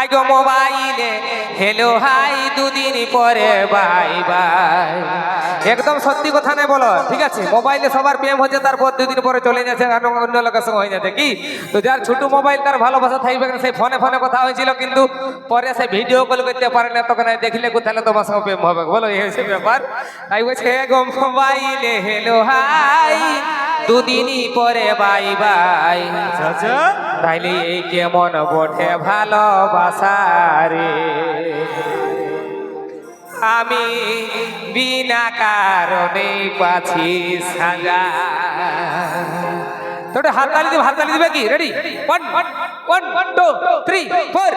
I go মোবাইলে hello hi দুদিন পরে বাই বাই। একদম সত্যি কথা নেই বলো ঠিক আছে? মোবাইলে সবার প্রেম হচ্ছে তারপর দুদিন পরে চলে যাচ্ছে অন্য লোকের সঙ্গে হয়ে যাচ্ছে কি? তো যার ছোট মোবাইল তার ভালোবাসা থাকবে না, সেই ফোনে ফোনে কথা হয়েছিল কিন্তু পরে সে ভিডিও কল করতে পারে না তখন দেখলে কোথায় তোমার সঙ্গে প্রেম হবে বলো এই হচ্ছে ব্যাপার। তাই বলছে গো মোবাইলে হেলো হাই দুদিনই পরে বাই বাই। তাইলে এই কেমন বটে ভালোবাসা রে আমি বিনা কারণে পাছি সাজা। তোটা হাততালি দিবে হাততালি দিবে কি? Ready one one one two three four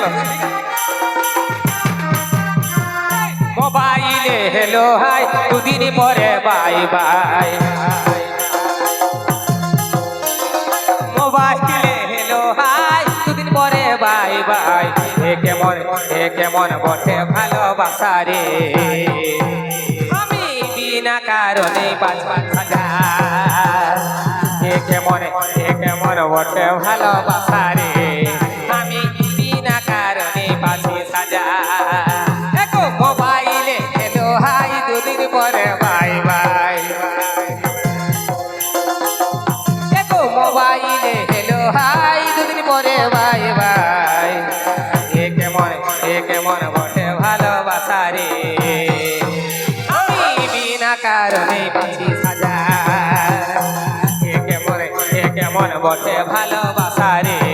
চলো মোবাইলে হেলো হাই, দুদিন পরে বাই বাই। মোবাইলে হেলো হাই, দুদিন পরে বাই বাই। এ কেমন এ কেমন বটে ভালোবাসা রে। আমি বিনা কারণে পাঁচ পাঁচ হাজার। এ কেমন এ কেমন বটে ভালোবাসা রে। হাই দুদিন পরে ভাই ভাই। এ কেমন এ কেমন বটে ভালোবাসা রে। আমি বিনা কারণে পাচ্ছি সাজা। এ কেমন এ কেমন বটে ভালোবাসা রে।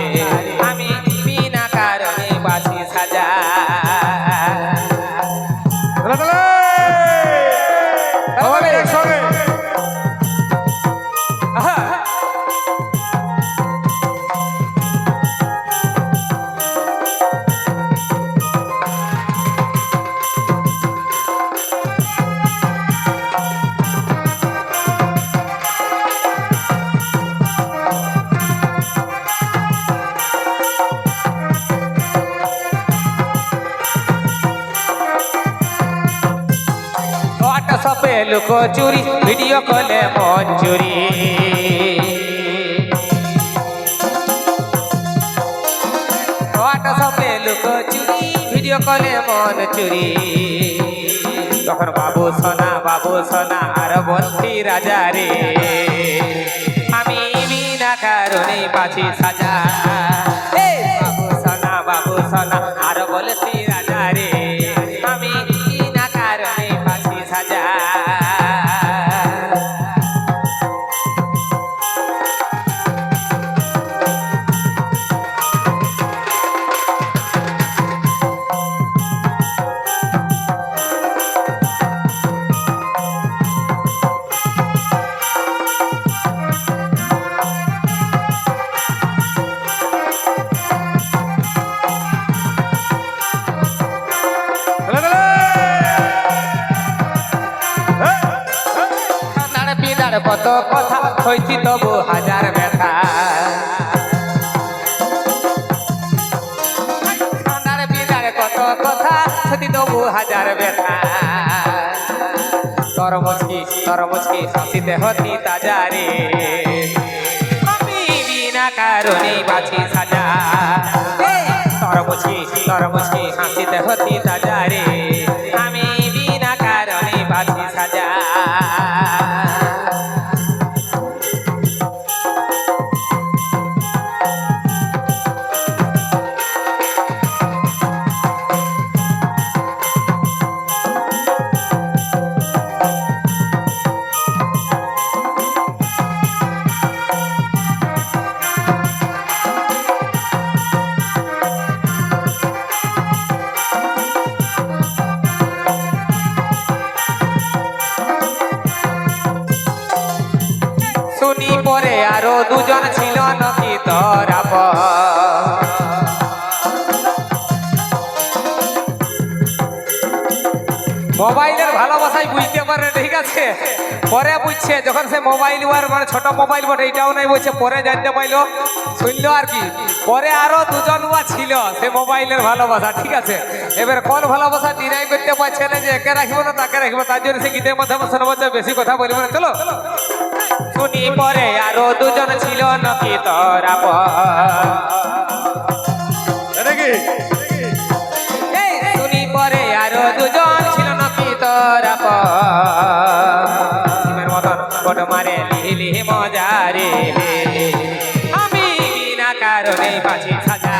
হোয়াটসঅ্যাপে লুক চুরি, ভিডিও কলে লুক চুরি, ভিডিও কলে মন চুরি। তখন বাবু সোনা বাবু সোনা, আর বলছি রাজা রে। আমি বিনা কারণে পাছি সাজা। বাবু সোনা বাবু সোনা, আর বলছি কত কথা হইছি তবু হাজার ব্যথা। কান্নার পিদার কত কথা হইছি তবু হাজার ব্যথা। তর মুচকি তর মুচকি হাসিতে হতি তাজা রে। আমি বিনা কারণে বাছি সাজা। তর মুচকি তর মুচকি হাসিতে হতি তাজা দুজন ছিল নাকি তোরা মোবাইলের ভালোবাসাই বুঝতে পারে, ঠিক আছে? পরে বুঝছে, যখন সে মোবাইল ওয়ার মানে ছোট মোবাইল বটে, এটাও নাই বলছে, পরে জানতে পাইলো। শুনলো আর কি? পরে আরও দুজন উয়া ছিল, সে মোবাইলের ভালোবাসা, ঠিক আছে? এবার কোন ভালোবাসা ডিনাই করতে পারছে না যে, একে রাখব না, তাকে রাখব তার জন্য সে গীতের মাধ্যমে শোনাবো বেশি কথা বলব না, চলো? শুনি পরে আরও দুজন ছিল নাকি তোরা শুনি পরে আরও দুজন ছিল নাকি তোরা মতন বট মারে লিলি মজারে আমি বিনা কারণে বাঁচি সাজা।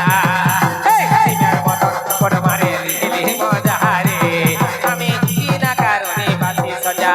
মতন বট মারে লিলি মজারে আমি বিনা কারণে বাঁচি সাজা।